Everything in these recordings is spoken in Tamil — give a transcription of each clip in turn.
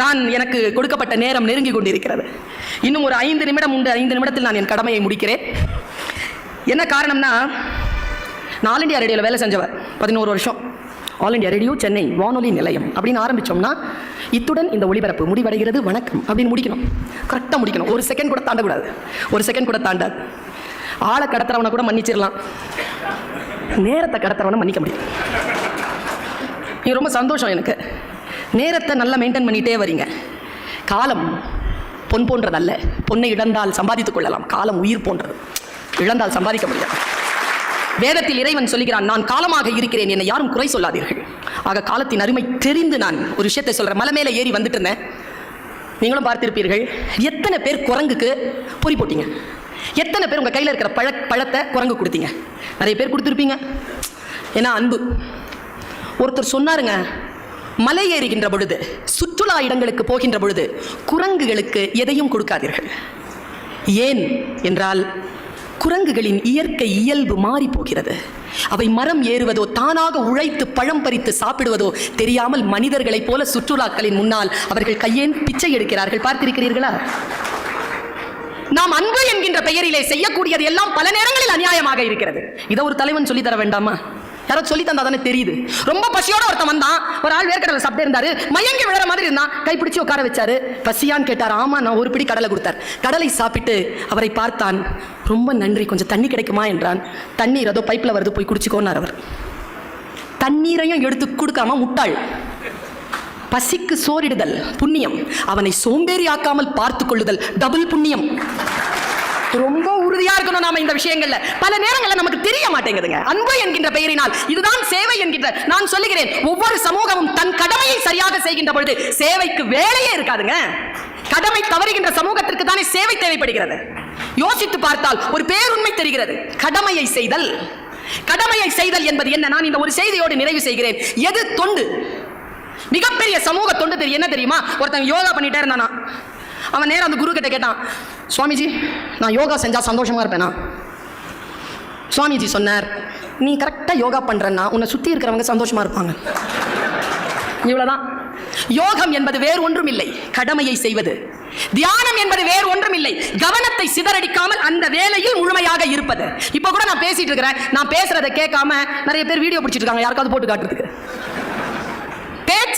நான் எனக்கு கொடுக்கப்பட்ட நேரம் நெருங்கி கொண்டிருக்கிறது. இன்னும் ஒரு ஐந்து நிமிடம் உண்டு. ஐந்து நிமிடத்தில் நான் என் கடமையை முடிக்கிறேன். என்ன காரணம்னா நான் ஆல் இண்டியா ரேடியோவில் வேலை செஞ்சவர் பதினோரு வருஷம். ஆல் இண்டியா ரேடியோ சென்னை வானொலி நிலையம் அப்படின்னு ஆரம்பித்தோம்னா இத்துடன் இந்த ஒளிபரப்பு முடிவடைகிறது. வணக்கம் அப்படின்னு முடிக்கணும். கரெக்டாக முடிக்கணும். ஒரு செகண்ட் கூட தாண்டக்கூடாது. ஒரு செகண்ட் கூட தாண்டாது. ஆளை கடத்துறவனை கூட மன்னிச்சிடலாம். நேரத்தை கடத்துறவனை மன்னிக்க முடியும். இது ரொம்ப சந்தோஷம் எனக்கு. நேரத்தை நல்லா மெயின்டைன் பண்ணிகிட்டே வரீங்க. காலம் பொன் போன்றதல்ல. பொன்னை இழந்தால் சம்பாதித்துக் கொள்ளலாம். காலம் உயிர் போன்றது. இழந்தால் சம்பாதிக்க முடியாது. வேதத்தில் இறைவன் சொல்லுகிறான் நான் காலமாக இருக்கிறேன். என்னை யாரும் குறை சொல்லாதீர்கள். ஆக காலத்தின் அருமை தெரிந்து நான் ஒரு விஷயத்தை சொல்கிறேன் மலை மேலே ஏறி வந்துட்டு இருந்தேன். நீங்களும் பார்த்திருப்பீர்கள் எத்தனை பேர் குரங்குக்கு பொறி போட்டீங்க? எத்தனை பேர் உங்கள் கையில் இருக்கிற பழ பழத்தை குரங்கு கொடுத்தீங்க? நிறைய பேர் கொடுத்துருப்பீங்க. ஏன்னா அன்பு. ஒருத்தர் சொன்னாருங்க மலை ஏறுகின்ற பொழுது சுற்றுலா இடங்களுக்கு போகின்ற பொழுது குரங்குகளுக்கு எதையும் கொடுக்காதீர்கள். ஏன் என்றால் குரங்குகளின் இயற்கை இயல்பு மாறி போகிறது அவை மரம் ஏறுவதோ தானாக உழைத்து பழம் பறித்து சாப்பிடுவதோ தெரியாமல் மனிதர்களைப் போல சுற்றுலாக்களின் முன்னால் அவர்கள் கையேன் பிச்சை எடுக்கிறார்கள். பார்த்திருக்கிறீர்களா? நாம் அன்பு என்கின்ற பெயரிலே செய்யக்கூடியது எல்லாம் பல நேரங்களில் அநியாயமாக இருக்கிறது. இதை ஒரு தலைவன் சொல்லி தர வேண்டாமா? யாரோ சொல்லி தந்தா தானே தெரியுது. ரொம்ப பசியோட ஒருத்தன் வந்தான். ஒரு ஆள் வேர்க்கடலை சாப்பிட்டே இருந்தாரு. மயங்கி விழுற மாதிரி இருந்தான். கைப்பிடிச்சு உட்கார வச்சாரு. பசியான்னு கேட்டார். ஆமா நான் ஒரு பிடி கடலை கொடுத்தார். கடலை சாப்பிட்டு அவரை பார்த்தான். ரொம்ப நன்றி. கொஞ்சம் தண்ணி கிடைக்குமா என்றான். தண்ணீர் ஏதோ பைப்பில் வருது. போய் குடிச்சுக்கோன்னார் அவர். தண்ணீரையும் எடுத்து கொடுக்காம முட்டாள். பசிக்கு சோரிடுதல் புண்ணியம். அவனை சோம்பேறியாக்காமல் பார்த்து கொள்ளுதல் டபுள் புண்ணியம். ரொம்ப உறுதியா இருக்கணும் நாம இந்த விஷயங்கள்ல. பல நேரங்கள்ல நமக்கு தெரிய மாட்டேங்குதுங்க. அன்பு என்கின்ற பெயரினால் இதுதான் சேவை என்கின்ற நான் சொல்லுகிறேன். ஒவ்வொரு சமூகமும் தன் கடமையை சரியாக செய்கின்ற பொழுது சேவைக்கு வேலையே இருக்காதுங்க. கடமை தவறுகின்ற சமூகத்திற்கு தானே சேவை தேவைப்படுகிறது. யோசித்து பார்த்தால் ஒரு பேருண்மை தெரிகிறது. கடமையை செய்தல். கடமையை செய்தல் என்பது என்ன? நான் இந்த ஒரு செய்தியோடு நிறைவு செய்கிறேன். எது தொண்டு? மிகப்பெரிய சமூக தொண்டு தெரியும் என்ன தெரியுமா? ஒருத்தன் யோகா பண்ணிட்டே இருந்தானா. அவன் நேரா அந்த குரு கிட்ட கேட்டான் சுவாமிஜி நான் யோகா செஞ்சா சந்தோஷமா இருப்பேனா? சுவாமிஜி சொன்னார் நீ கரெக்டாக யோகா பண்ணுறன்னா உன்னை சுற்றி இருக்கிறவங்க சந்தோஷமா இருப்பாங்க. இவ்வளவுதான். யோகம் என்பது வேறு ஒன்றும் இல்லை கடமையை செய்வது. தியானம் என்பது வேறு ஒன்றும் இல்லை கவனத்தை சிதறடிக்காமல் அந்த வேலையில் முழுமையாக இருப்பது. இப்போ கூட நான் பேசிட்டு இருக்கிறேன். நான் பேசுறதை கேட்காம நிறைய பேர் வீடியோ பிடிச்சிட்டு இருக்காங்க யாருக்காவது போட்டு காட்டுறதுக்கு.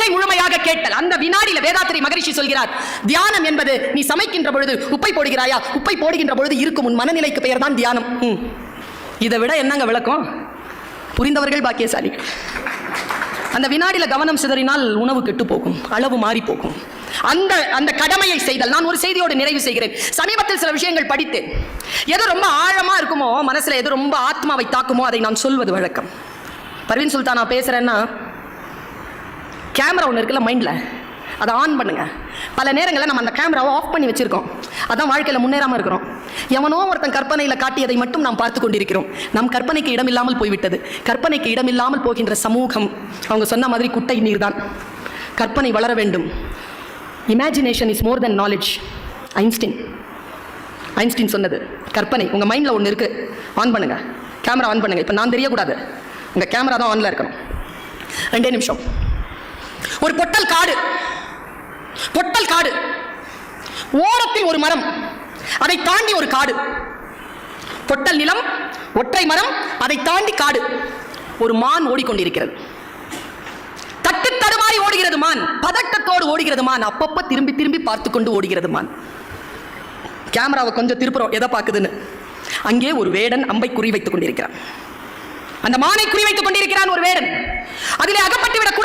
பேச்சை முழுமையாக கேட்டல். அந்த வினாடியில வேதாத்திரி மகரிஷி சொல்கிறார் தியானம் என்பது நீ சமைக்கின்ற பொழுது உப்பை போடுகிறாயா? உப்பை போடுகின்ற பொழுது இருக்கும் உன் மனநிலைக்கு பெயர் தான் தியானம் இதை விட என்னங்க விளக்கம்? புரிந்தவர்கள் பாக்கியசாலிகள் அந்த வினாடியில கவனம் சிதறினால் உணவு கெட்டு போகும் அளவு மாறி போகும். அந்த அந்த கடமையை செய்தல். நான் ஒரு செய்தியோடு நிறைவு செய்கிறேன். சமீபத்தில் சில விஷயங்கள் படித்தேன். எது ரொம்ப ஆழமா இருக்குமோ மனசுல எது ரொம்ப ஆத்மாவை தாக்குமோ அதை நான் சொல்வது வழக்கம். பர்வீன் சுல்தான் நான் பேசுறேன்னா கேமரா ஒன்று இருக்குல்ல மைண்டில் அதை ஆன் பண்ணுங்கள் பல நேரங்களில் நம்ம அந்த கேமராவை ஆஃப் பண்ணி வச்சுருக்கோம். அதான் வாழ்க்கையில் முன்னேறாமல் இருக்கிறோம். எவனோ ஒருத்தன் கற்பனையில் காட்டியதை மட்டும் நாம் பார்த்து கொண்டிருக்கிறோம். நம் கற்பனைக்கு இடமில்லாமல் போய்விட்டது. கற்பனைக்கு இடமில்லாமல் போகின்ற சமூகம் அவங்க சொன்ன மாதிரி குட்டை நீர் தான் கற்பனை வளர வேண்டும். Imagination is more than knowledge Einstein Einstein சொன்னது கற்பனை. உங்கள் மைண்டில் ஒன்று இருக்குது ஆன் பண்ணுங்கள் கேமரா ஆன் பண்ணுங்கள் இப்போ நான் தெரியக்கூடாது. உங்கள் கேமரா தான் ஆனில் இருக்கணும். ரெண்டே நிமிஷம். ஒரு பொட்டல் காடு. பொட்டல் காடு. ஓரத்தில் ஒரு மரம். அதை தாண்டி ஒரு காடு. பொட்டல் நிலம் ஒற்றை மரம் அதை தாண்டி காடு. ஒரு மான் ஓடிக்கொண்டிருக்கிறது. தட்டு தடுமாறி ஓடுகிறது மான். பதட்டத்தோடு ஓடுகிறது மான். அப்பப்ப திரும்பி திரும்பி பார்த்து கொண்டு ஓடுகிறது மான். கேமராவை கொஞ்சம் திருப்புறோம். எதை பார்க்குதுன்னு? அங்கே ஒரு வேடன் அம்பை குறி வைத்துக் கொண்டிருக்கிறான். அந்த மானை குறி வைத்துக் கொண்டிருக்கிறான் ஒரு வேடன். அதிலே அகப்பட்டு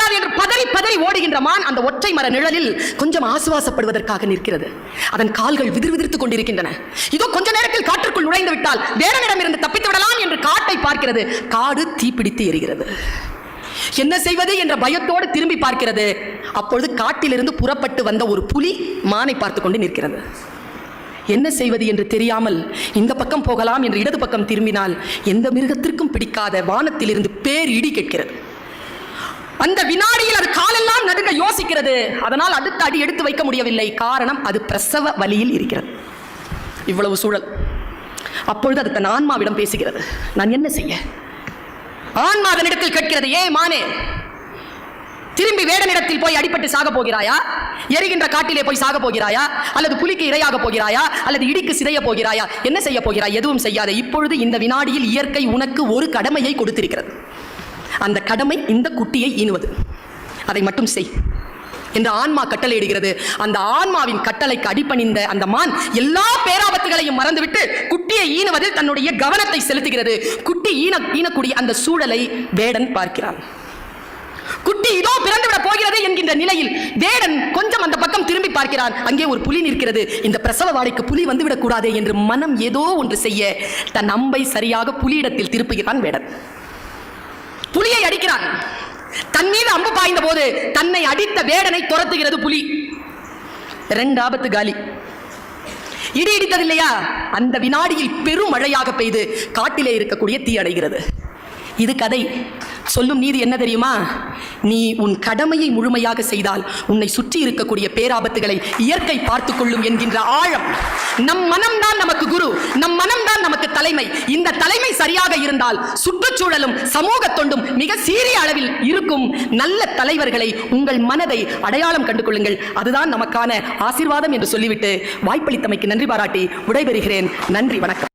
கூடாது என்று பதறி பதறி ஓடுகின்ற மான் அந்த ஒற்றை மர நிழலில் கொஞ்சம் ஆசுவாசப்படுவதற்காக நிற்கிறது. அதன் கால்கள் விதிர் விதிர்த்துக் கொண்டிருக்கின்றன. இதோ கொஞ்ச நேரத்தில் காற்றுக்குள் நுழைந்து விட்டால் வேறனிடம் இருந்து தப்பித்து விடலாம் என்று காட்டை பார்க்கிறது. காடு தீப்பிடித்து எரிகிறது. என்ன செய்வது என்ற பயத்தோடு திரும்பி பார்க்கிறது. அப்பொழுது காட்டிலிருந்து புறப்பட்டு வந்த ஒரு புலி மானை பார்த்து கொண்டு நிற்கிறது. என்ன செய்வது என்று தெரியாமல் இந்த பக்கம் போகலாம் என்று இடது பக்கம் திரும்பினால் எந்த மிருகத்திற்கும் பிடிக்காத வானத்திலிருந்து பேர் இடி கேட்கிறது. அந்த வினாடியில் அது காலெல்லாம் நடுங்க யோசிக்கிறது. அதனால் அடுத்த அடி எடுத்து வைக்க முடியவில்லை. காரணம் அது பிரசவ வலியில் இருக்கிறது. இவ்வளவு சூழல். அப்பொழுது அது தன் ஆன்மாவிடம் பேசுகிறது. நான் என்ன செய்ய? ஆன்மா அதனிடத்தில் கேட்கிறது ஏ மானே திரும்பி வேடனிடத்தில் போய் அடிபட்டு சாக போகிறாயா? எரிகின்ற காட்டிலே போய் சாக போகிறாயா? அல்லது புலிக்கு இரையாக போகிறாயா? அல்லது இடிக்கு சிதைய போகிறாயா? என்ன செய்ய போகிறாய்? எதுவும் செய்யாத. இப்பொழுது இந்த வினாடியில் இயற்கை உனக்கு ஒரு கடமையை கொடுத்திருக்கிறது. அந்த கடமை இந்த குட்டியை ஈனுவது. அதை மட்டும் செய். என்று ஆன்மா கட்டளையிடுகிறது. அந்த ஆன்மாவின் கட்டளைக்கு அடிபணிந்த அந்த மான் எல்லா பேராபத்துகளையும் மறந்துவிட்டு குட்டியை ஈனுவதில் தன்னுடைய கவனத்தை செலுத்துகிறது. குட்டி ஈன ஈனக்கூடிய அந்த சூழலை வேடன் பார்க்கிறான். குட்டி இதோ பிறந்துவிட போகிறது என்கின்ற நிலையில் வேடன் கொஞ்சம் அந்த பக்கம் திரும்பி பார்க்கிறான். அங்கே ஒரு புலி நிற்கிறது. இந்த பிரசவ வாடைக்கு புலி வந்துவிடக் கூடாதே என்று மனம் ஏதோ ஒன்று செய்ய தன் அம்பை சரியாக புலியிடத்தில் திருப்புகிறான் வேடன். புலியை அடிக்கிறான். தன் மீது அம்பு பாய்ந்த போது தன்னை அடித்த வேடனை துரத்துகிறது புலி. ரெண்டு ஆபத்து காலி. இடி இடித்தது இல்லையா அந்த வினாடியில் பெரும் மழையாக பெய்து காட்டிலே இருக்கக்கூடிய தீ அடைகிறது. இது கதை. சொல்லும் நீதி என்ன தெரியுமா? நீ உன் கடமையை முழுமையாக செய்தால் உன்னை சுற்றி இருக்கக்கூடிய பேராபத்துகளை இயற்கை பார்த்துக் கொள்ளும் என்கின்ற ஆழம். நம் மனம்தான் நமக்கு குரு. நம் மனம்தான் நமக்கு தலைமை. இந்த தலைமை சரியாக இருந்தால் சுற்றுச்சூழலும் சமூக தொண்டும் மிக சீரிய அளவில் இருக்கும். நல்ல தலைவர்களை உங்கள் மனதை அடையாளம் கண்டு கொள்ளுங்கள் அதுதான் நமக்கான ஆசிர்வாதம் என்று சொல்லிவிட்டு வாய்ப்பளித்தமைக்கு நன்றி பாராட்டி விடைபெறுகிறேன். நன்றி வணக்கம்.